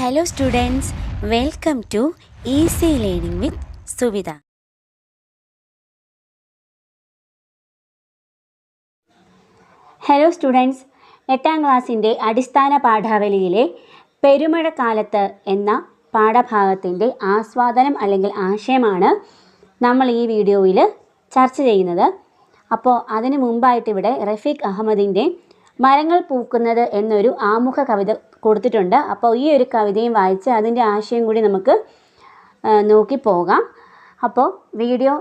Hello students welcome to easy learning with Suvitha hello students എട്ടാം ക്ലാസ്സിന്റെ അടിസ്ഥാന പാഠാവലിയിലെ പെരുമഴക്കാലത്ത് എന്ന പാഠഭാഗത്തിന്റെ ആസ്വാദനം അല്ലെങ്കിൽ ആശയമാണ് നമ്മൾ ഈ വീഡിയോയിൽ ചർച്ച ചെയ്യുന്നത്. അപ്പോൾ അതിന് മുമ്പായിട്ട് ഇവിടെ റഫീഖ് അഹമ്മദിന്റെ മരങ്ങൾ പൂക്കുന്നത് എന്നൊരു ആമുഖ കവിത കൊടുത്തിട്ടുണ്ട്. അപ്പോൾ ഈ ഒരു കവിതയും വായിച്ച് അതിന്റെ ആശയം കൂടി നമുക്ക് നോക്കി പോകാം. അപ്പോൾ വീഡിയോ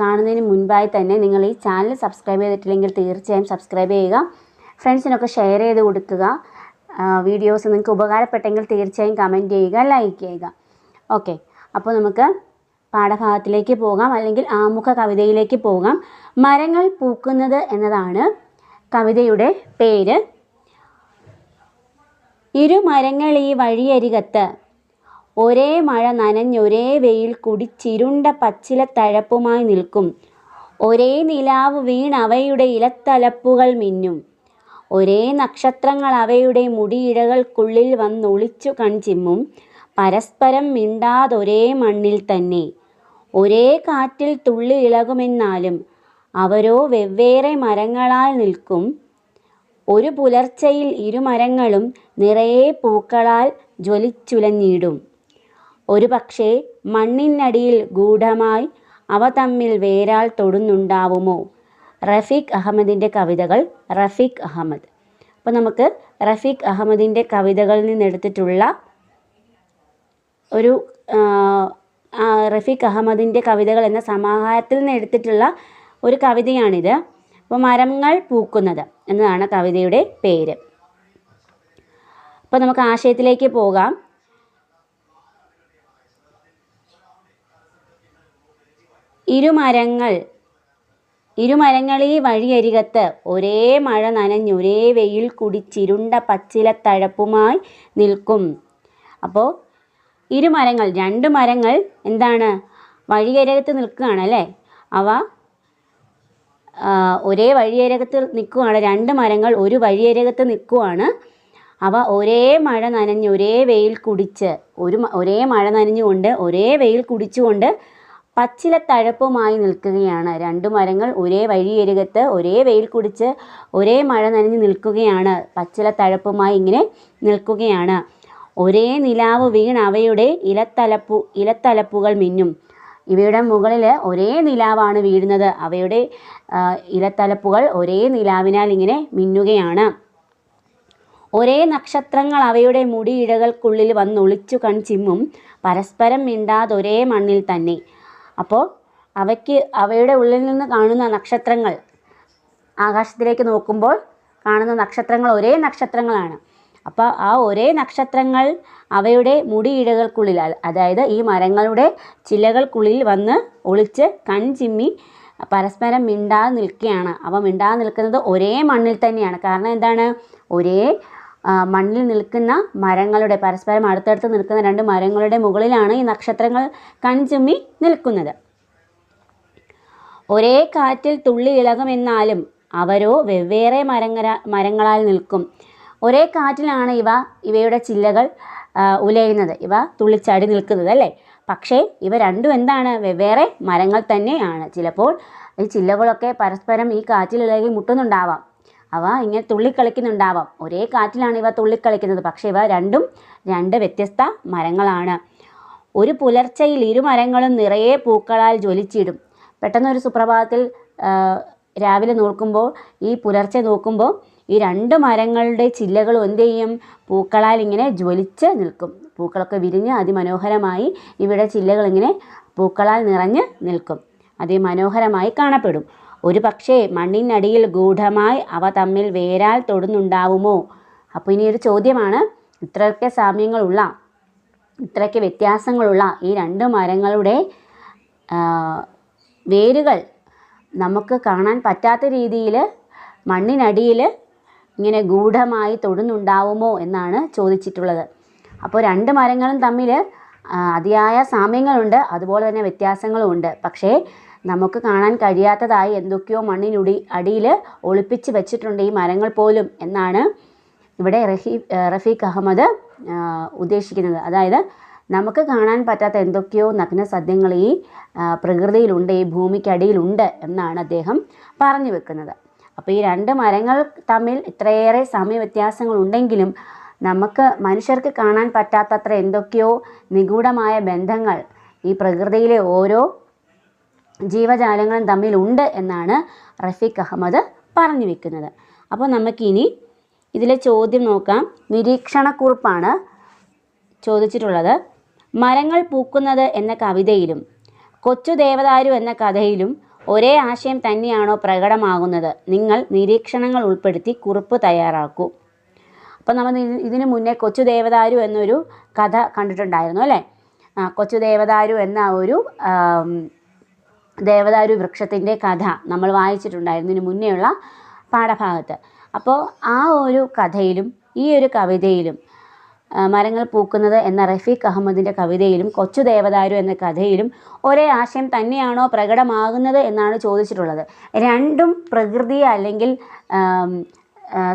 കാണുന്നതിന് മുൻപായി തന്നെ നിങ്ങൾ ഈ ചാനൽ സബ്സ്ക്രൈബ് ചെയ്തിട്ടില്ലെങ്കിൽ തീർച്ചയായും സബ്സ്ക്രൈബ് ചെയ്യുക. ഫ്രണ്ട്സിനൊക്കെ ഷെയർ ചെയ്ത് കൊടുക്കുക. വീഡിയോസ് നിങ്ങൾക്ക് ഉപകാരപ്പെട്ടെങ്കിൽ തീർച്ചയായും കമന്റ് ചെയ്യുക ലൈക്ക് ചെയ്യുക. ഓക്കെ അപ്പോൾ നമുക്ക് പാഠഭാഗത്തിലേക്ക് പോകാം. അല്ലെങ്കിൽ ആമുഖ കവിതയിലേക്ക് പോകാം. മരങ്ങൾ പൂക്കുന്നത് എന്നതാണ് കവിതയുടെ പേര്. ഇരുമരങ്ങൾ ഈ വഴിയരികത്ത്. ഒരേ മഴ നനഞ്ഞൊരേ വെയിൽ കുടിച്ചിരുണ്ട പച്ചില തഴപ്പുമായി നിൽക്കും. ഒരേ നിലാവ് വീണ് അവയുടെ ഇലത്തലപ്പുകൾ മിന്നും. ഒരേ നക്ഷത്രങ്ങൾ അവയുടെ മുടിയിഴകൾക്കുള്ളിൽ വന്നൊളിച്ചു കൺചിമ്മും. പരസ്പരം മിണ്ടാതൊരേ മണ്ണിൽ തന്നെ. ഒരേ കാറ്റിൽ തുള്ളി ഇളകുമെന്നാലും അവരോ വെവ്വേറെ മരങ്ങളാൽ നിൽക്കും. ഒരു പുലർച്ചയിൽ ഇരുമരങ്ങളും നിറയെ പൂക്കളാൽ ജ്വലിച്ചുലഞ്ഞിടും. ഒരു പക്ഷേ മണ്ണിനടിയിൽ ഗൂഢമായി അവ തമ്മിൽ വേരാൽ തൊടുന്നുണ്ടാവുമോ? റഫീഖ് അഹമ്മദിന്റെ കവിതകൾ റഫീഖ് അഹമ്മദ്. അപ്പോൾ നമുക്ക് റഫീഖ് അഹമ്മദിന്റെ കവിതകളിൽ നിന്നെടുത്തിട്ടുള്ള ഒരു റഫീഖ് അഹമ്മദിന്റെ കവിതകൾ എന്ന സമാഹാരത്തിൽ നിന്ന് എടുത്തിട്ടുള്ള ഒരു കവിതയാണിത്. അപ്പോൾ മരങ്ങൾ പൂക്കുന്നത് എന്നതാണ് കവിതയുടെ പേര്. അപ്പോൾ നമുക്ക് ആശയത്തിലേക്ക് പോകാം. ഇരുമരങ്ങൾ ഇരുമരങ്ങളീ വഴിയരികത്ത് ഒരേ മഴ നനഞ്ഞൊരേ വെയിൽ കുടിച്ചിരുണ്ട പച്ചിലത്തഴപ്പുമായി നിൽക്കും. അപ്പോൾ ഇരുമരങ്ങൾ രണ്ട് മരങ്ങൾ എന്താണ്? വഴിയരികത്ത് നിൽക്കുകയാണ് അല്ലേ അവ ഒരേ വഴിയരകത്ത് നിൽക്കുവാണ്. രണ്ട് മരങ്ങൾ ഒരു വഴിയരകത്ത് നിൽക്കുവാണ്. അവ ഒരേ മഴ നനഞ്ഞ് ഒരേ വെയിൽ കുടിച്ച് ഒരു ഒരേ മഴ നനഞ്ഞുകൊണ്ട് ഒരേ വെയിൽ കുടിച്ചുകൊണ്ട് പച്ചില തഴപ്പുമായി നിൽക്കുകയാണ്. രണ്ട് മരങ്ങൾ ഒരേ വഴിയരികത്ത് ഒരേ വെയിൽ കുടിച്ച് ഒരേ മഴ നനഞ്ഞ് നിൽക്കുകയാണ്. പച്ചില തഴപ്പുമായി ഇങ്ങനെ നിൽക്കുകയാണ്. ഒരേ നിലാവ് വീണ് അവയുടെ ഇലത്തലപ്പു ഇലത്തലപ്പുകൾ മിന്നും. ഇവയുടെ മുകളിൽ ഒരേ നിലാവാണ് വീഴുന്നത്. അവയുടെ ഇലത്തലപ്പുകൾ ഒരേ നിലാവിനാൽ ഇങ്ങനെ മിന്നുകയാണ്. ഒരേ നക്ഷത്രങ്ങൾ അവയുടെ മുടിയിഴകൾക്കുള്ളിൽ വന്നൊളിച്ചു കൺചിമ്മും പരസ്പരം മിണ്ടാതെ ഒരേ മണ്ണിൽ തന്നെ. അപ്പോൾ അവയ്ക്ക് അവയുടെ ഉള്ളിൽ നിന്ന് കാണുന്ന നക്ഷത്രങ്ങൾ ആകാശത്തിലേക്ക് നോക്കുമ്പോൾ കാണുന്ന നക്ഷത്രങ്ങൾ ഒരേ നക്ഷത്രങ്ങളാണ്. അപ്പോൾ ആ ഒരേ നക്ഷത്രങ്ങൾ അവയുടെ മുടിയിഴകൾക്കുള്ളിൽ അതായത് ഈ മരങ്ങളുടെ ചില്ലകൾക്കുള്ളിൽ വന്ന് ഒളിച്ച് കൺചിമ്മി പരസ്പരം മിണ്ടാതെ നിൽക്കുകയാണ്. അപ്പോൾ മിണ്ടാതെ നിൽക്കുന്നത് ഒരേ മണ്ണിൽ തന്നെയാണ്. കാരണം എന്താണ്? ഒരേ മണ്ണിൽ നിൽക്കുന്ന മരങ്ങളുടെ പരസ്പരം അടുത്തടുത്ത് നിൽക്കുന്ന രണ്ട് മരങ്ങളുടെ മുകളിലാണ് ഈ നക്ഷത്രങ്ങൾ കൺചുമ്മി നിൽക്കുന്നത്. ഒരേ കാറ്റിൽ തുള്ളി ഇളകുമെന്നാലും അവരോ വെവ്വേറെ മരങ്ങര മരങ്ങളാൽ നിൽക്കും. ഒരേ കാറ്റിലാണ് ഇവ ഇവയുടെ ചില്ലകൾ ഉലയുന്നത്. ഇവ തുള്ളിച്ചാടി നിൽക്കുന്നത് അല്ലേ? പക്ഷേ ഇവ രണ്ടും എന്താണ്? വെവ്വേറെ മരങ്ങൾ തന്നെയാണ്. ചിലപ്പോൾ ഈ ചില്ലകളൊക്കെ പരസ്പരം ഈ കാറ്റിൽ ഇളകി മുട്ടുന്നുണ്ടാവാം. അവ ഇങ്ങനെ തുള്ളിക്കളിക്കുന്നുണ്ടാവാം. ഒരേ കാറ്റിലാണ് ഇവ തുള്ളിക്കളിക്കുന്നത്. പക്ഷേ ഇവ രണ്ടും രണ്ട് വ്യത്യസ്ത മരങ്ങളാണ്. ഒരു പുലർച്ചയിൽ ഇരു ഇരുമരങ്ങളും നിറയെ പൂക്കളാൽ ജ്വലിച്ചിടും. പെട്ടെന്നൊരു സുപ്രഭാതത്തിൽ രാവിലെ നോക്കുമ്പോൾ ഈ പുലർച്ചെ നോക്കുമ്പോൾ ഈ രണ്ട് മരങ്ങളുടെ ചില്ലകളും എന്ത് ചെയ്യും? പൂക്കളാൽ ഇങ്ങനെ ജ്വലിച്ച് നിൽക്കും. പൂക്കളൊക്കെ വിരിഞ്ഞ് അതിമനോഹരമായി ഇവിടെ ചില്ലകളിങ്ങനെ പൂക്കളാൽ നിറഞ്ഞ് നിൽക്കും. അതിമനോഹരമായി കാണപ്പെടും. ഒരു പക്ഷേ മണ്ണിനടിയിൽ ഗൂഢമായി അവ തമ്മിൽ വേരാൽ തൊടുന്നുണ്ടാവുമോ? അപ്പോൾ ഇനി ഒരു ചോദ്യമാണ്. ഇത്രയൊക്കെ സാമ്യങ്ങളുള്ള ഇത്രയ്ക്ക് വ്യത്യാസങ്ങളുള്ള ഈ രണ്ട് മരങ്ങളുടെ വേരുകൾ നമുക്ക് കാണാൻ പറ്റാത്ത രീതിയിൽ മണ്ണിനടിയിൽ ഇങ്ങനെ ഗൂഢമായി തൊടുന്നുണ്ടാവുമോ എന്നാണ് ചോദിച്ചിട്ടുള്ളത്. അപ്പോൾ രണ്ട് മരങ്ങളും തമ്മിൽ അതിയായ സാമ്യങ്ങളുണ്ട് അതുപോലെ തന്നെ വ്യത്യാസങ്ങളും ഉണ്ട്. പക്ഷേ നമുക്ക് കാണാൻ കഴിയാത്തതായി എന്തൊക്കെയോ മണ്ണിനുടി അടിയിൽ ഒളിപ്പിച്ച് വെച്ചിട്ടുണ്ട് ഈ മരങ്ങൾ പോലും എന്നാണ് ഇവിടെ റഹീ റഫീഖ് അഹമ്മദ് ഉദ്ദേശിക്കുന്നത്. അതായത് നമുക്ക് കാണാൻ പറ്റാത്ത എന്തൊക്കെയോ നഗ്ന സത്യങ്ങൾ ഈ പ്രകൃതിയിലുണ്ട് ഈ ഭൂമിക്കടിയിലുണ്ട് എന്നാണ് അദ്ദേഹം പറഞ്ഞു വെക്കുന്നത്. അപ്പോൾ ഈ രണ്ട് മരങ്ങൾ തമ്മിൽ ഇത്രയേറെ സമയ വ്യത്യാസങ്ങൾ ഉണ്ടെങ്കിലും നമുക്ക് മനുഷ്യർക്ക് കാണാൻ പറ്റാത്തത്ര എന്തൊക്കെയോ നിഗൂഢമായ ബന്ധങ്ങൾ ഈ പ്രകൃതിയിലെ ഓരോ ജീവജാലങ്ങളും തമ്മിലുണ്ട് എന്നാണ് റഫീഖ് അഹമ്മദ് പറഞ്ഞു വെക്കുന്നത്. അപ്പോൾ നമുക്കിനി ഇതിലെ ചോദ്യം നോക്കാം. നിരീക്ഷണക്കുറിപ്പാണ് ചോദിച്ചിട്ടുള്ളത്. മരങ്ങൾ പൂക്കുന്നത് എന്ന കവിതയിലും കൊച്ചു ദേവദാരു എന്ന കഥയിലും ഒരേ ആശയം തന്നെയാണോ പ്രകടമാകുന്നത്? നിങ്ങൾ നിരീക്ഷണങ്ങൾ ഉൾപ്പെടുത്തി കുറിപ്പ് തയ്യാറാക്കൂ. അപ്പോൾ നമ്മൾ ഇത് ഇതിനു മുന്നേ കൊച്ചു ദേവദാരു എന്നൊരു കഥ കണ്ടിട്ടുണ്ടായിരുന്നു അല്ലേ? കൊച്ചു ദേവദാരു എന്ന ഒരു ദേവദാരു വൃക്ഷത്തിന്റെ കഥ നമ്മൾ വായിച്ചിട്ടുണ്ടായിരുന്നു. ഇതിനു മുന്നേയുള്ള പാഠഭാഗത്ത്. അപ്പോൾ ആ ഒരു കഥയിലും ഈ ഒരു കവിതയിലും മരങ്ങൾ പൂക്കുന്നത് എന്ന റഫീഖ് അഹമ്മദിന്റെ കവിതയിലും കൊച്ചു ദേവദാരു എന്ന കഥയിലും ഒരേ ആശയം തന്നെയാണോ പ്രകടമാകുന്നത് എന്നാണ് ചോദിച്ചിട്ടുള്ളത്. രണ്ടും പ്രകൃതിയെ അല്ലെങ്കിൽ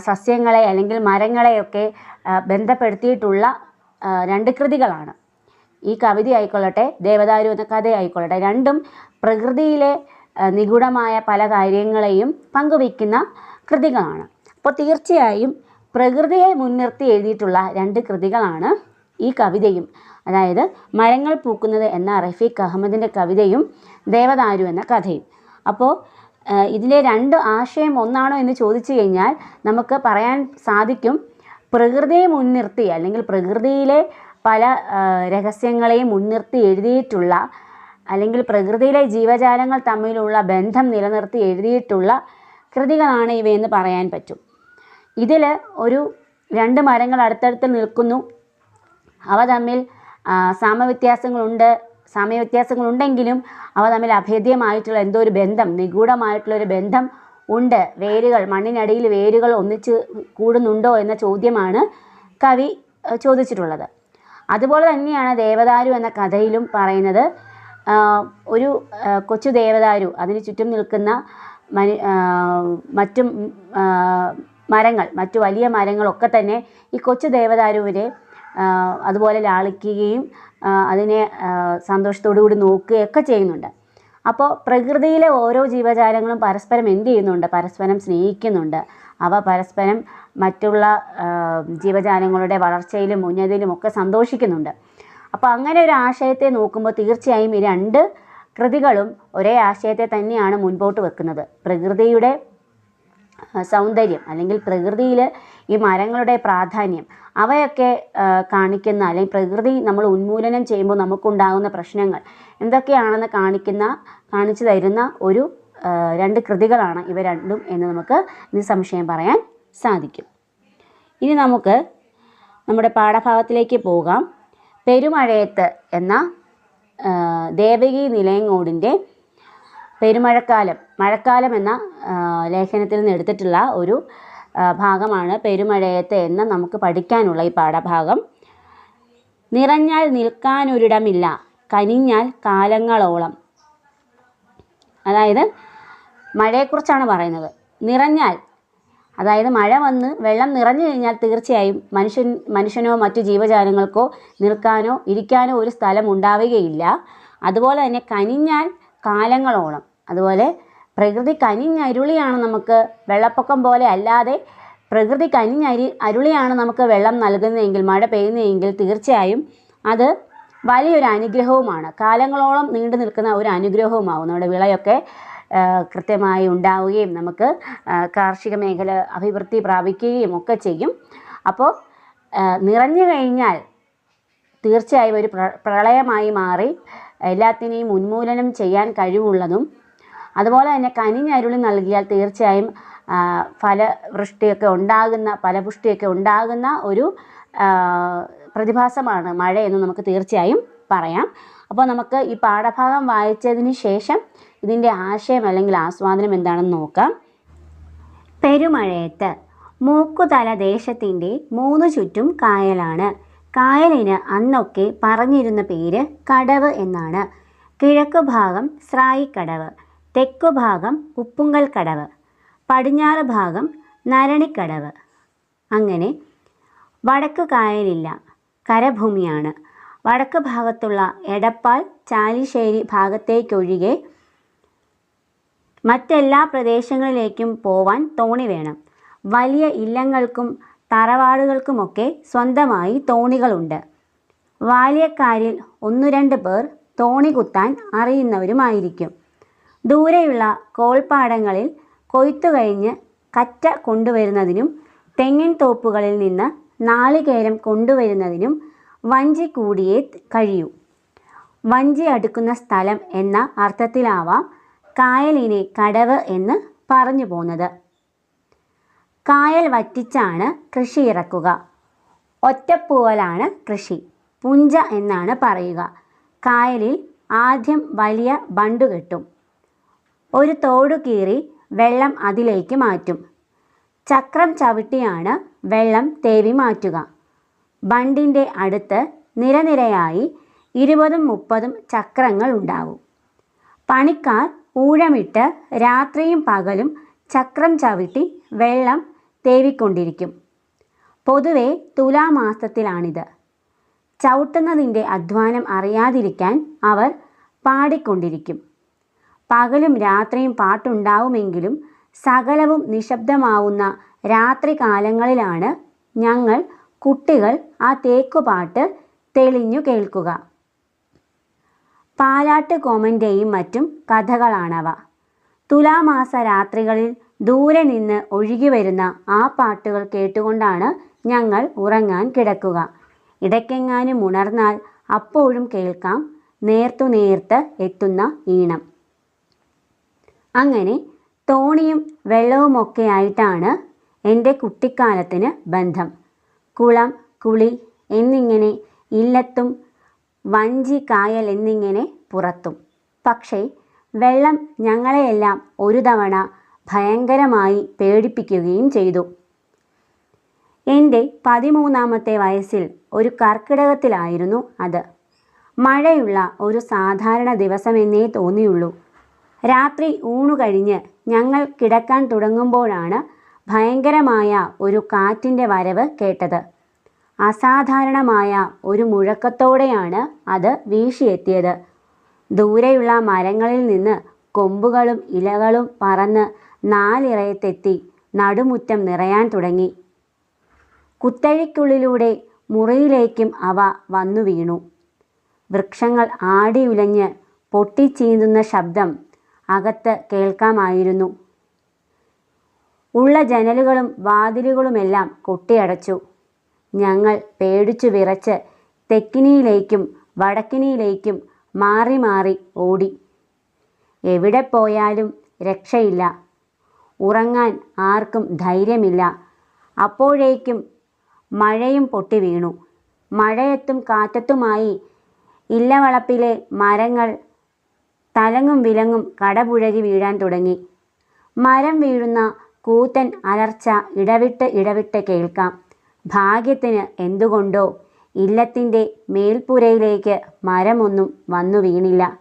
സസ്യങ്ങളെ അല്ലെങ്കിൽ മരങ്ങളെയൊക്കെ ബന്ധപ്പെടുത്തിയിട്ടുള്ള രണ്ട് കൃതികളാണ്. ഈ കവിത ആയിക്കൊള്ളട്ടെ ദേവദാരു എന്ന കഥ ആയിക്കൊള്ളട്ടെ രണ്ടും പ്രകൃതിയിലെ നിഗൂഢമായ പല കാര്യങ്ങളെയും പങ്കുവയ്ക്കുന്ന കൃതികളാണ്. അപ്പോൾ തീർച്ചയായും പ്രകൃതിയെ മുൻനിർത്തി എഴുതിയിട്ടുള്ള രണ്ട് കൃതികളാണ് ഈ കവിതയും. അതായത് മരങ്ങൾ പൂക്കുന്നത് എന്ന റഫീഖ് അഹമ്മദിന്റെ കവിതയും ദേവദാരു എന്ന കഥയും. അപ്പോൾ ഇതിലെ രണ്ട് ആശയം ഒന്നാണോ എന്ന് ചോദിച്ചു കഴിഞ്ഞാൽ നമുക്ക് പറയാൻ സാധിക്കും പ്രകൃതിയെ മുൻനിർത്തി അല്ലെങ്കിൽ പ്രകൃതിയിലെ പല രഹസ്യങ്ങളെയും മുൻനിർത്തി എഴുതിയിട്ടുള്ള അല്ലെങ്കിൽ പ്രകൃതിയിലെ ജീവജാലങ്ങൾ തമ്മിലുള്ള ബന്ധം നിലനിർത്തി എഴുതിയിട്ടുള്ള കൃതികളാണ് ഇവയെന്ന് പറയാൻ പറ്റും. ഇതിൽ ഒരു രണ്ട് മരങ്ങൾ അടുത്തടുത്ത് നിൽക്കുന്നു. അവ തമ്മിൽ സാമവ്യത്യാസങ്ങളുണ്ട്. സാമ്യവ്യത്യാസങ്ങളുണ്ട് സാമ്യവ്യത്യാസങ്ങളുണ്ടെങ്കിലും അവ തമ്മിൽ അഭേദ്യമായിട്ടുള്ള എന്തോ ഒരു ബന്ധം നിഗൂഢമായിട്ടുള്ളൊരു ബന്ധം ഉണ്ട്. വേരുകൾ മണ്ണിനടിയിൽ വേരുകൾ ഒന്നിച്ച് കൂടുന്നുണ്ടോ എന്ന ചോദ്യമാണ് കവി ചോദിച്ചിട്ടുള്ളത്. അതുപോലെ തന്നെയാണ് ദേവദാരു എന്ന കഥയിലും പറയുന്നത്. ഒരു കൊച്ചു ദേവദാരു അതിന് ചുറ്റും നിൽക്കുന്ന മനു മറ്റും മരങ്ങൾ മറ്റു വലിയ മരങ്ങളൊക്കെ തന്നെ ഈ കൊച്ചു ദേവദാരുവിനെ അതുപോലെ ലാളിക്കുകയും അതിനെ സന്തോഷത്തോടു കൂടി നോക്കുകയൊക്കെ ചെയ്യുന്നുണ്ട്. അപ്പോൾ പ്രകൃതിയിലെ ഓരോ ജീവജാലങ്ങളും പരസ്പരം എന്ത് ചെയ്യുന്നുണ്ട്? പരസ്പരം സ്നേഹിക്കുന്നുണ്ട്. അവ പരസ്പരം മറ്റുള്ള ജീവജാലങ്ങളുടെ വളർച്ചയിലും ഉന്നതിയിലും ഒക്കെ സന്തോഷിക്കുന്നുണ്ട്. അപ്പോൾ അങ്ങനെ ഒരു ആശയത്തെ നോക്കുമ്പോൾ തീർച്ചയായും ഈ രണ്ട് കൃതികളും ഒരേ ആശയത്തെ തന്നെയാണ് മുൻപോട്ട് വെക്കുന്നത്. പ്രകൃതിയുടെ സൗന്ദര്യം അല്ലെങ്കിൽ പ്രകൃതിയിൽ ഈ മരങ്ങളുടെ പ്രാധാന്യം അവയൊക്കെ കാണിക്കുന്ന അല്ലെങ്കിൽ പ്രകൃതി നമ്മൾ ഉന്മൂലനം ചെയ്യുമ്പോൾ നമുക്കുണ്ടാകുന്ന പ്രശ്നങ്ങൾ എന്തൊക്കെയാണെന്ന് കാണിക്കുന്ന കാണിച്ചു തരുന്ന ഒരു രണ്ട് കൃതികളാണ് ഇവ രണ്ടും എന്ന് നമുക്ക് നിസ്സംശയം പറയാൻ സാധിക്കും. ഇനി നമുക്ക് നമ്മുടെ പാഠഭാഗത്തിലേക്ക് പോകാം. പെരുമഴയത്ത് എന്ന ദേവകി നിലയങ്ങോടിന്റെ പെരുമഴക്കാലം. മഴക്കാലം എന്ന ലേഖനത്തിൽ നിന്ന് എടുത്തിട്ടുള്ള ഒരു ഭാഗമാണ് പെരുമഴയത്ത് എന്ന് നമുക്ക് പഠിക്കാനുള്ള ഈ പാഠഭാഗം. നിറഞ്ഞാൽ നിൽക്കാനൊരിടമില്ല കനിഞ്ഞാൽ കാലങ്ങളോളം. അതായത് മഴയെക്കുറിച്ചാണ് പറയുന്നത്. നിറഞ്ഞാൽ അതായത് മഴ വന്ന് വെള്ളം നിറഞ്ഞു കഴിഞ്ഞാൽ തീർച്ചയായും മനുഷ്യൻ മനുഷ്യനോ മറ്റു ജീവജാലങ്ങൾക്കോ നിൽക്കാനോ ഇരിക്കാനോ ഒരു സ്ഥലം ഉണ്ടാവുകയില്ല. അതുപോലെ തന്നെ കനിഞ്ഞാൽ കാലങ്ങളോളം. അതുപോലെ പ്രകൃതി കനിഞ്ഞരുളിയാണ് നമുക്ക് വെള്ളപ്പൊക്കം പോലെ അല്ലാതെ പ്രകൃതി കനിഞ്ഞരി അരുളിയാണ് നമുക്ക് വെള്ളം നൽകുന്നതെങ്കിൽ മഴ പെയ്യുന്നതെങ്കിൽ തീർച്ചയായും അത് വലിയൊരു അനുഗ്രഹവുമാണ്. കാലങ്ങളോളം നീണ്ടു നിൽക്കുന്ന ഒരു അനുഗ്രഹവുമാവും. നമ്മുടെ വിളയൊക്കെ കൃത്യമായി ഉണ്ടാവുകയും നമുക്ക് കാർഷിക മേഖല അഭിവൃദ്ധി പ്രാപിക്കുകയും ഒക്കെ ചെയ്യും. അപ്പോൾ നിറഞ്ഞു കഴിഞ്ഞാൽ തീർച്ചയായും ഒരു പ്ര പ്രളയമായി മാറി എല്ലാത്തിനെയും ഉന്മൂലനം ചെയ്യാൻ കഴിവുള്ളതും അതുപോലെ തന്നെ കനിഞ്ഞരുളി നൽകിയാൽ തീർച്ചയായും ഫലവൃഷ്ടിയൊക്കെ ഉണ്ടാകുന്ന ഫലപുഷ്ടിയൊക്കെ ഉണ്ടാകുന്ന ഒരു പ്രതിഭാസമാണ് മഴ എന്ന് നമുക്ക് തീർച്ചയായും പറയാം. അപ്പോൾ നമുക്ക് ഈ പാഠഭാഗം വായിച്ചതിന് ശേഷം ഇതിന്റെ ആശയം അല്ലെങ്കിൽ ആസ്വാദനം എന്താണെന്ന് നോക്കാം. പെരുമഴയത്ത് മൂക്കുതല ദേശത്തിന്റെ മൂന്ന് ചുറ്റും കായലാണ്. കായലിന് അന്നൊക്കെ പറഞ്ഞിരുന്ന പേര് കടവ് എന്നാണ്. കിഴക്കു ഭാഗം സ്രായിക്കടവ്. തെക്കു ഭാഗം ഉപ്പുങ്കൽ കടവ് പടിഞ്ഞാറ് ഭാഗം നരണിക്കടവ്. അങ്ങനെ വടക്ക് കായലില്ല കരഭൂമിയാണ്. വടക്ക് ഭാഗത്തുള്ള എടപ്പാൾ ചാലിശ്ശേരി ഭാഗത്തേക്കൊഴികെ മറ്റെല്ലാ പ്രദേശങ്ങളിലേക്കും പോവാൻ തോണി വേണം. വലിയ ഇല്ലങ്ങൾക്കും തറവാടുകൾക്കുമൊക്കെ സ്വന്തമായി തോണികളുണ്ട്. വാല്യക്കാരിൽ ഒന്നു രണ്ട് പേർ തോണി കുത്താൻ അറിയുന്നവരുമായിരിക്കും. ദൂരെയുള്ള കോൾപ്പാടങ്ങളിൽ കൊയ്ത്തു കഴിഞ്ഞ് കറ്റ കൊണ്ടുവരുന്നതിനും തെങ്ങിൻ തോപ്പുകളിൽ നിന്ന് നാളികേരം കൊണ്ടുവരുന്നതിനും വഞ്ചി കൂടിയേ കഴിയൂ. വഞ്ചി അടുക്കുന്ന സ്ഥലം എന്ന അർത്ഥത്തിലാവാം കായലിനെ കടവ് എന്ന് പറഞ്ഞു പോന്നത്. കായൽ വറ്റിച്ചാണ് കൃഷി ഇറക്കുക. ഒറ്റപ്പൂവലാണ് കൃഷി. പുഞ്ച എന്നാണ് പറയുക. കായലിൽ ആദ്യം വലിയ ബണ്ട് കെട്ടും. ഒരു തോട് കീറി വെള്ളം അതിലേക്ക് മാറ്റും. ചക്രം ചവിട്ടിയാണ് വെള്ളം തേവി മാറ്റുക. ബണ്ടിന്റെ അടുത്ത് നിരനിരയായി ഇരുപതും മുപ്പതും ചക്രങ്ങൾ ഉണ്ടാവും. പണിക്കാർ ഊഴമിട്ട് രാത്രിയും പകലും ചക്രം ചവിട്ടി വെള്ളം തേവിക്കൊണ്ടിരിക്കും. പൊതുവെ തുലാമാസത്തിലാണിത്. ചവിട്ടുന്നതിന്റെ അധ്വാനം അറിയാതിരിക്കാൻ അവർ പാടിക്കൊണ്ടിരിക്കും. പകലും രാത്രിയും പാട്ടുണ്ടാവുമെങ്കിലും സകലവും നിശബ്ദമാവുന്ന രാത്രികാലങ്ങളിലാണ് ഞങ്ങൾ കുട്ടികൾ ആ തേക്കുപാട്ട് തെളിഞ്ഞു കേൾക്കുക. പാലാട്ട് കോമന്റെയും മറ്റും കഥകളാണവ. തുലാമാസ രാത്രികളിൽ ദൂരെ നിന്ന് ഒഴുകി വരുന്ന ആ പാട്ടുകൾ കേട്ടുകൊണ്ടാണ് ഞങ്ങൾ ഉറങ്ങാൻ കിടക്കുക. ഇടയ്ക്കെങ്ങാനും ഉണർന്നാൽ അപ്പോഴും കേൾക്കാം നേർത്തു നേർത്ത് എത്തുന്ന ഈണം. അങ്ങനെ തോണിയും വെള്ളവുമൊക്കെ ആയിട്ടാണ് എന്റെ കുട്ടിക്കാലത്തിന് ബന്ധം. കുളം കുളി എന്നിങ്ങനെ ഇല്ലത്തും വഞ്ചി കായൽ എന്നിങ്ങനെ പുറത്തും. പക്ഷേ വെള്ളം ഞങ്ങളെയെല്ലാം ഒരു തവണ ഭയങ്കരമായി പേടിപ്പിക്കുകയും ചെയ്തു. എന്റെ പതിമൂന്നാമത്തെ വയസ്സിൽ ഒരു കർക്കിടകത്തിലായിരുന്നു അത്. മഴയുള്ള ഒരു സാധാരണ ദിവസമെന്നേ തോന്നിയുള്ളൂ. രാത്രി ഊണു കഴിഞ്ഞ് ഞങ്ങൾ കിടക്കാൻ തുടങ്ങുമ്പോഴാണ് ഭയങ്കരമായ ഒരു കാറ്റിന്റെ വരവ് കേട്ടത്. അസാധാരണമായ ഒരു മുഴക്കത്തോടെയാണ് അത് വീശിയെത്തിയത്. ദൂരെയുള്ള മരങ്ങളിൽ നിന്ന് കൊമ്പുകളും ഇലകളും പറന്ന് നാലിറയത്തെത്തി നടുമുറ്റം നിറയാൻ തുടങ്ങി. കുത്തഴിക്കുള്ളിലൂടെ മുറിയിലേക്കും അവ വന്നു വീണു വൃക്ഷങ്ങൾ ആടിയുലഞ്ഞ് പൊട്ടിച്ചീന്തുന്ന ശബ്ദം അകത്ത് കേൾക്കാമായിരുന്നു. ഉള്ള ജനലുകളും വാതിലുകളുമെല്ലാം കൊട്ടിയടച്ചു. ഞങ്ങൾ പേടിച്ചു വിറച്ച് തെക്കിനിയിലേക്കും വടക്കിനിയിലേക്കും മാറി മാറി ഓടി. എവിടെ പോയാലും രക്ഷയില്ല. ഉറങ്ങാൻ ആർക്കും ധൈര്യമില്ല. അപ്പോഴേക്കും മഴയും പൊട്ടി വീണു. മഴയത്തും കാറ്റത്തുമായി ഇല്ലവളപ്പിലെ മരങ്ങൾ തലങ്ങും വിലങ്ങും കടപുഴകി വീഴാൻ തുടങ്ങി. മരം വീഴുന്ന കൂത്തൻ അലർച്ച ഇടവിട്ട് ഇടവിട്ട് കേൾക്കാം. ഭാഗ്യത്തിന് എന്തുകൊണ്ടോ ഇല്ലത്തിന്റെ മേൽപ്പുരയിലേക്ക് മരമൊന്നും വന്നു വീണില്ല.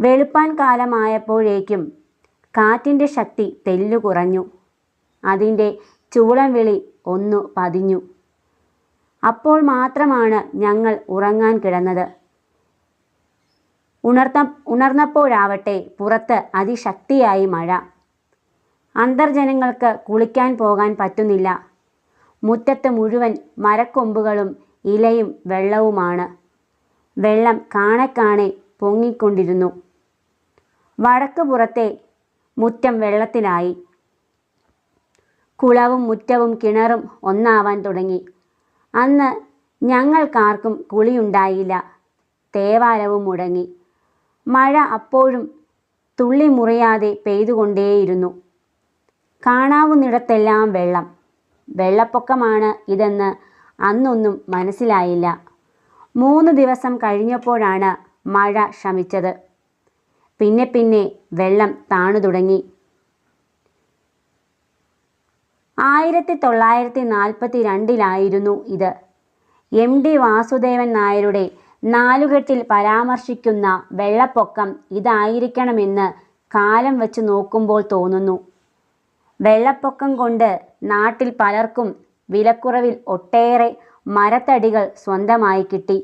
വെളുപ്പാൻ കാലമായപ്പോഴേക്കും കാറ്റിന്റെ ശക്തി തെല്ലു കുറഞ്ഞു. അതിന്റെ ചൂളം വിളി ഒന്നു പതിഞ്ഞു. അപ്പോൾ മാത്രമാണ് ഞങ്ങൾ ഉറങ്ങാൻ കിടന്നത്. ഉണർത്ത ഉണർന്നപ്പോഴാവട്ടെ പുറത്ത് അതിശക്തിയായി മഴ. അന്തർജനങ്ങൾക്ക് കുളിക്കാൻ പോകാൻ പറ്റുന്നില്ല. മുറ്റത്ത് മുഴുവൻ മരക്കൊമ്പുകളും ഇലയും വെള്ളവുമാണ്. വെള്ളം കാണെ കാണെ പൊങ്ങിക്കൊണ്ടിരുന്നു. വടക്ക് പുറത്തെ മുറ്റം വെള്ളത്തിലായി. കുളവും മുറ്റവും കിണറും ഒന്നാവാൻ തുടങ്ങി. അന്ന് ഞങ്ങൾക്കാർക്കും കുളിയുണ്ടായില്ല. തേവാരവും മുടങ്ങി. മഴ അപ്പോഴും തുള്ളി മുറിയാതെ പെയ്തുകൊണ്ടേയിരുന്നു. കാണാവുന്നിടത്തെല്ലാം വെള്ളം. വെള്ളപ്പൊക്കമാണ് ഇതെന്ന് അന്നൊന്നും മനസ്സിലായില്ല. മൂന്ന് ദിവസം കഴിഞ്ഞപ്പോഴാണ് മഴ ശമിച്ചത്. പിന്നെ പിന്നെ വെള്ളം താണു തുടങ്ങി. ആയിരത്തി തൊള്ളായിരത്തി നാൽപ്പത്തി രണ്ടിലായിരുന്നു ഇത്. എം ഡി വാസുദേവൻ നായരുടെ നാലുകെട്ടിൽ പരാമർശിക്കുന്ന വെള്ളപ്പൊക്കം ഇതായിരിക്കണമെന്ന് കാലം വെച്ച് നോക്കുമ്പോൾ തോന്നുന്നു. വെള്ളപ്പൊക്കം കൊണ്ട് നാട്ടിൽ പലർക്കും വിലക്കുറവിൽ ഒട്ടേറെ മരത്തടികൾ സ്വന്തമായി കിട്ടി.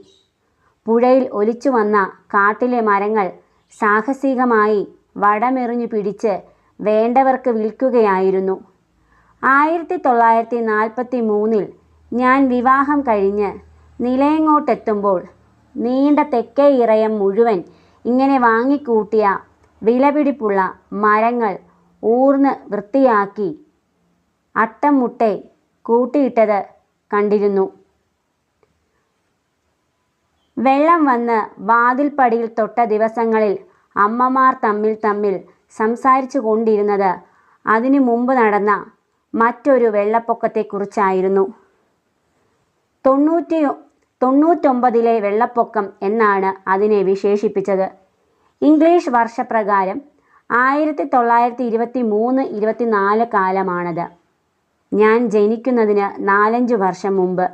പുഴയിൽ ഒലിച്ചു വന്ന കാട്ടിലെ മരങ്ങൾ സാഹസികമായി വടമെറിഞ്ഞു പിടിച്ച് വേണ്ടവർക്ക് വിൽക്കുകയായിരുന്നു. ആയിരത്തി തൊള്ളായിരത്തി നാൽപ്പത്തി മൂന്നിൽ ഞാൻ വിവാഹം കഴിഞ്ഞ് നിലയങ്ങോട്ടെത്തുമ്പോൾ നീണ്ട തെക്കേ ഇറയം മുഴുവൻ ഇങ്ങനെ വാങ്ങിക്കൂട്ടിയ വിലപിടിപ്പുള്ള മരങ്ങൾ ഊർന്ന് വൃത്തിയാക്കി അട്ടം മുട്ടെ കൂട്ടിയിട്ടത് കണ്ടിരുന്നു. വെള്ളം വന്ന് വാതിൽപ്പടിയിൽ തൊട്ട ദിവസങ്ങളിൽ അമ്മമാർ തമ്മിൽ തമ്മിൽ സംസാരിച്ചു കൊണ്ടിരുന്നത് അതിനു മുമ്പ് നടന്ന മറ്റൊരു വെള്ളപ്പൊക്കത്തെക്കുറിച്ചായിരുന്നു. തൊണ്ണൂറ്റി തൊണ്ണൂറ്റൊമ്പതിലെ വെള്ളപ്പൊക്കം എന്നാണ് അതിനെ വിശേഷിപ്പിച്ചത്. ഇംഗ്ലീഷ് വർഷപ്രകാരം ആയിരത്തി തൊള്ളായിരത്തി ഇരുപത്തി മൂന്ന് ഇരുപത്തിനാല് കാലമാണത്. ഞാൻ ജനിക്കുന്നതിന് നാലഞ്ച് വർഷം മുമ്പ്.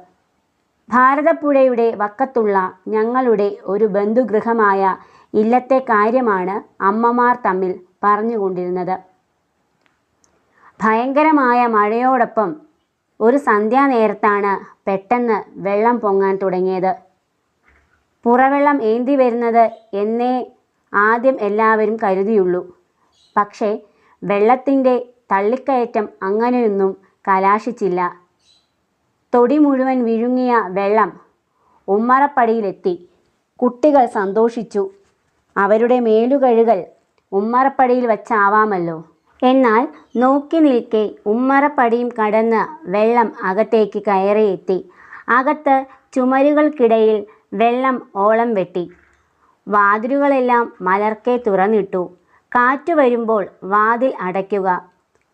ഭാരതപ്പുഴയുടെ വക്കത്തുള്ള ഞങ്ങളുടെ ഒരു ബന്ധുഗൃഹമായ ഇല്ലത്തെ കാര്യമാണ് അമ്മമാർ തമ്മിൽ പറഞ്ഞുകൊണ്ടിരുന്നത്. ഭയങ്കരമായ മഴയോടൊപ്പം ഒരു സന്ധ്യാനേരത്താണ് പെട്ടെന്ന് വെള്ളം പൊങ്ങാൻ തുടങ്ങിയത്. പുറവെള്ളം ഏന്തി വരുന്നത് എന്നേ ആദ്യം എല്ലാവരും കരുതിയുള്ളൂ. പക്ഷേ വെള്ളത്തിന്റെ തള്ളിക്കയറ്റം അങ്ങനെയൊന്നും കലാശിച്ചില്ല. തൊടി മുഴുവൻ വിഴുങ്ങിയ വെള്ളം ഉമ്മറപ്പടിയിലെത്തി. കുട്ടികൾ സന്തോഷിച്ചു. അവരുടെ മേലുകഴുകൽ ഉമ്മറപ്പടിയിൽ വച്ചാവാമല്ലോ. എന്നാൽ നോക്കി നിൽക്കെ ഉമ്മറപ്പടിയും കടന്ന് വെള്ളം അകത്തേക്ക് കയറിയെത്തി. അകത്ത് ചുമരുകൾക്കിടയിൽ വെള്ളം ഓളം വെട്ടി. വാതിലുകളെല്ലാം മലർക്കെ തുറന്നിട്ടു. കാറ്റു വരുമ്പോൾ വാതിൽ അടയ്ക്കുക.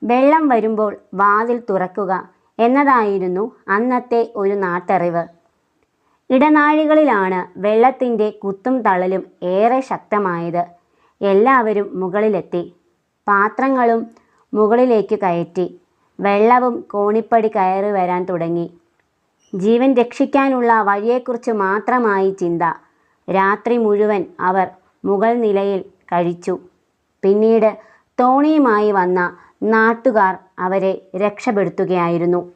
വെള്ളം വരുമ്പോൾ വാതിൽ തുറക്കുക എന്നതായിരുന്നു അന്നത്തെ ഒരു നാട്ടറിവ്. ഇടനാഴികളിലാണ് വെള്ളത്തിന്റെ കുത്തും തളലും ഏറെ ശക്തമായത്. എല്ലാവരും മുകളിലെത്തി. പാത്രങ്ങളും മുകളിലേക്ക് കയറ്റി വെള്ളവും കോണിപ്പടി കയറി വരാൻ തുടങ്ങി. ജീവൻ രക്ഷിക്കാനുള്ള വഴിയെക്കുറിച്ച് മാത്രമായി ചിന്ത രാത്രി മുഴുവൻ അവർ മുകൾ നിലയിൽ കഴിച്ചു. പിന്നീട് തോണിയുമായി വന്ന നാട്ടുകാർ അവരെ രക്ഷപ്പെടുത്തുകയായിരുന്നു.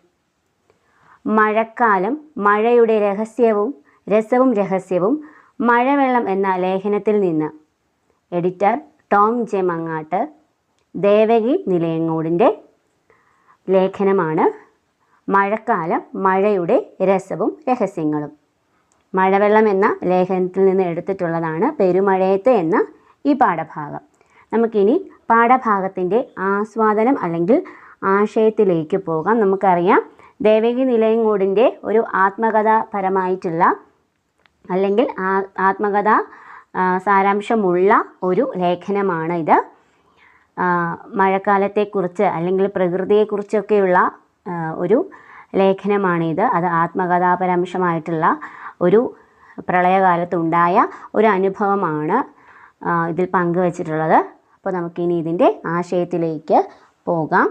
മഴക്കാലം മഴയുടെ രഹസ്യവും രസവും രഹസ്യവും മഴവെള്ളം എന്ന ലേഖനത്തിൽ നിന്ന്. Editor Tom J Mangat Devaki നിലയങ്ങോടിന്റെ ലേഖനമാണ്. മഴക്കാലം മഴയുടെ രസവും രഹസ്യങ്ങളും. മഴവെള്ളം എന്ന ലേഖനത്തിൽ നിന്ന് എടുത്തിട്ടുള്ളതാണ് പെരുമഴയത്ത് എന്ന ഈ പാഠഭാഗം. നമുക്കിനി പാഠഭാഗത്തിന്റെ ആസ്വാദനം അല്ലെങ്കിൽ ആശയത്തിലേക്ക് പോകാം. നമുക്കറിയാം ദേവകി നിലയങ്ങോടിന്റെ ഒരു ആത്മകഥാപരമായിട്ടുള്ള അല്ലെങ്കിൽ ആത്മകഥ സാരാംശമുള്ള ഒരു ലേഖനമാണ് ഇത് മഴക്കാലത്തെക്കുറിച്ച് അല്ലെങ്കിൽ പ്രകൃതിയെക്കുറിച്ചൊക്കെയുള്ള ഒരു ലേഖനമാണിത്. അത് ആത്മകഥാപരാംശമായിട്ടുള്ള ഒരു പ്രളയകാലത്തുണ്ടായ ഒരു അനുഭവമാണ് ഇതിൽ പങ്കുവച്ചിട്ടുള്ളത്. അപ്പോൾ നമുക്കിനി ഇതിന്റെ ആശയത്തിലേക്ക് പോകാം.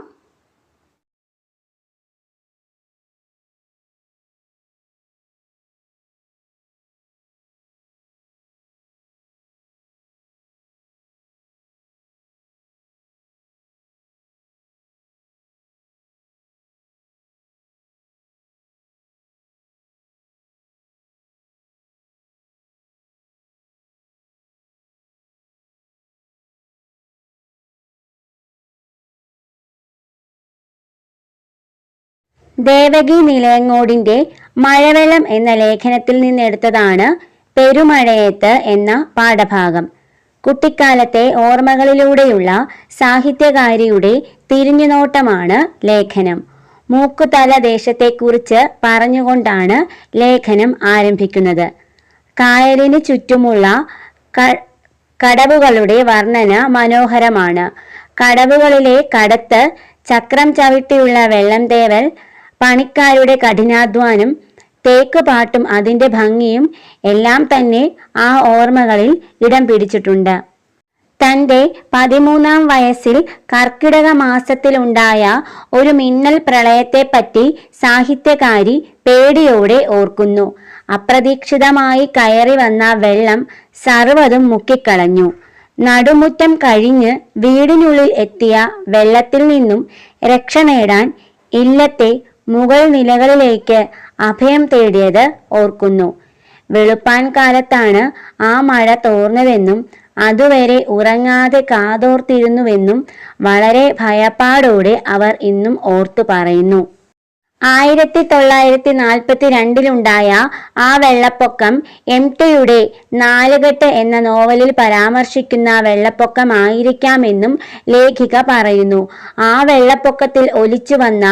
ദേവകി നിലയങ്ങോടിന്റെ മഴവെള്ളം എന്ന ലേഖനത്തിൽ നിന്നെടുത്തതാണ് പെരുമഴയത്ത് എന്ന പാഠഭാഗം. കുട്ടിക്കാലത്തെ ഓർമ്മകളിലൂടെയുള്ള സാഹിത്യകാരിയുടെ തിരിഞ്ഞുനോട്ടമാണ് ലേഖനം. മൂക്കുതല ദേശത്തെക്കുറിച്ച് പറഞ്ഞുകൊണ്ടാണ് ലേഖനം ആരംഭിക്കുന്നത്. കായലിന് ചുറ്റുമുള്ള കടവുകളുടെ വർണന മനോഹരമാണ്. കടവുകളിലെ കടത്ത് ചക്രം ചവിട്ടിയുള്ള വെള്ളം തേവൽ പണിക്കാരുടെ കഠിനാധ്വാനം തേക്കുപാട്ടും അതിന്റെ ഭംഗിയും എല്ലാം തന്നെ ആ ഓർമ്മകളിൽ ഇടം പിടിച്ചിട്ടുണ്ട്. തന്റെ പതിമൂന്നാം വയസ്സിൽ കർക്കിടക മാസത്തിലുണ്ടായ ഒരു മിന്നൽ പ്രളയത്തെപ്പറ്റി സാഹിത്യകാരി പേടിയോടെ ഓർക്കുന്നു. അപ്രതീക്ഷിതമായി കയറി വന്ന വെള്ളം സർവതും മുക്കിക്കളഞ്ഞു. നടുമുറ്റം കഴിഞ്ഞ് വീടിനുള്ളിൽ എത്തിയ വെള്ളത്തിൽ നിന്നും രക്ഷ നേടാൻ ഇല്ലത്തെ മുകൾ നിലകളിലേക്ക് അഭയം തേടിയത് ഓർക്കുന്നു. വെളുപ്പാൻ കാലത്താണ് ആ മഴ തോർന്നതെന്നും അതുവരെ ഉറങ്ങാതെ കാതോർത്തിരുന്നുവെന്നും വളരെ ഭയപ്പാടോടെ അവർ ഇന്നും ഓർത്തു പറയുന്നു. ആയിരത്തി തൊള്ളായിരത്തി നാൽപ്പത്തി രണ്ടിലുണ്ടായ ആ വെള്ളപ്പൊക്കം എം ടിയുടെ നാലുകെട്ട് എന്ന നോവലിൽ പരാമർശിക്കുന്ന വെള്ളപ്പൊക്കമായിരിക്കാമെന്നും ലേഖിക പറയുന്നു. ആ വെള്ളപ്പൊക്കത്തിൽ ഒലിച്ചു വന്ന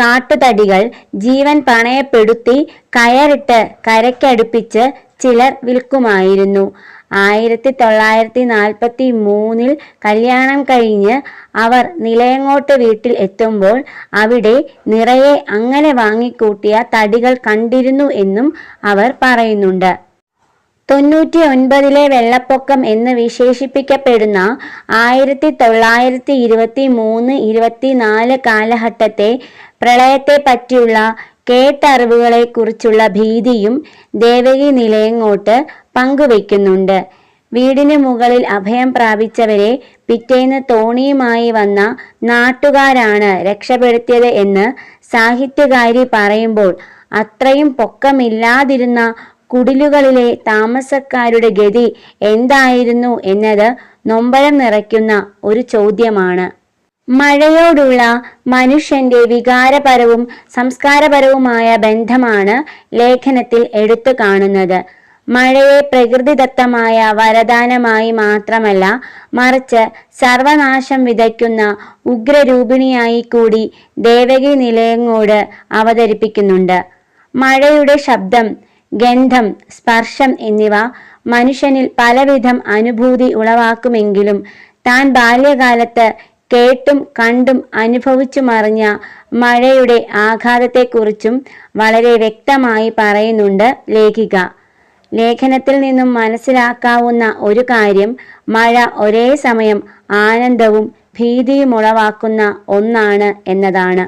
കാട്ടുതടികൾ ജീവൻ പണയപ്പെടുത്തി കയറിട്ട് കരയ്ക്കടുപ്പിച്ച് ചിലർ വിൽക്കുമായിരുന്നു. ആയിരത്തി തൊള്ളായിരത്തി നാൽപ്പത്തി മൂന്നിൽ കല്യാണം കഴിഞ്ഞ് അവർ നിലയങ്ങോട്ട് വീട്ടിൽ എത്തുമ്പോൾ അവിടെ നിറയെ അങ്ങനെ വാങ്ങിക്കൂട്ടിയ തടികൾ കണ്ടിരുന്നു എന്നും അവർ പറയുന്നുണ്ട്. തൊണ്ണൂറ്റി ഒൻപതിലെ വെള്ളപ്പൊക്കം എന്ന് വിശേഷിപ്പിക്കപ്പെടുന്ന ആയിരത്തി തൊള്ളായിരത്തി ഇരുപത്തി മൂന്ന് ഇരുപത്തിനാല് കാലഘട്ടത്തെ പ്രളയത്തെ പറ്റിയുള്ള കേട്ടറിവുകളെക്കുറിച്ചുള്ള ഭീതിയും ദേവകി നിലയങ്ങോട്ട് പങ്കുവയ്ക്കുന്നുണ്ട്. വീടിന് മുകളിൽ അഭയം പ്രാപിച്ചവരെ പിറ്റേന്ന് തോണിയുമായി വന്ന നാട്ടുകാരാണ് രക്ഷപ്പെടുത്തിയത് എന്ന് സാഹിത്യകാരി പറയുമ്പോൾ അത്രയും പൊക്കമില്ലാതിരുന്ന കുടിലുകളിലെ താമസക്കാരുടെ ഗതി എന്തായിരുന്നു എന്നത് നൊമ്പരം നിറയ്ക്കുന്ന ഒരു ചോദ്യമാണ്. മഴയോടുള്ള മനുഷ്യന്റെ വികാരപരവും സംസ്കാരപരവുമായ ബന്ധമാണ് ലേഖനത്തിൽ എടുത്തു കാണുന്നത്. മഴയെ പ്രകൃതിദത്തമായ വരദാനമായി മാത്രമല്ല മറിച്ച് സർവനാശം വിതയ്ക്കുന്ന ഉഗ്രരൂപിണിയായി കൂടി ദേവകി നിലയങ്ങോട് അവതരിപ്പിക്കുന്നുണ്ട്. മഴയുടെ ശബ്ദം ഗന്ധം സ്പർശം എന്നിവ മനുഷ്യനിൽ പലവിധം അനുഭൂതി ഉളവാക്കുമെങ്കിലും താൻ ബാല്യകാലത്ത് കേട്ടും കണ്ടും അനുഭവിച്ചുമറിഞ്ഞ മഴയുടെ ആഘാതത്തെക്കുറിച്ചും വളരെ വ്യക്തമായി പറയുന്നുണ്ട് ലേഖിക. ലേഖനത്തിൽ നിന്നും മനസ്സിലാക്കാവുന്ന ഒരു കാര്യം മഴ ഒരേ സമയം ആനന്ദവും ഭീതിയും ഉളവാക്കുന്ന ഒന്നാണ് എന്നതാണ്.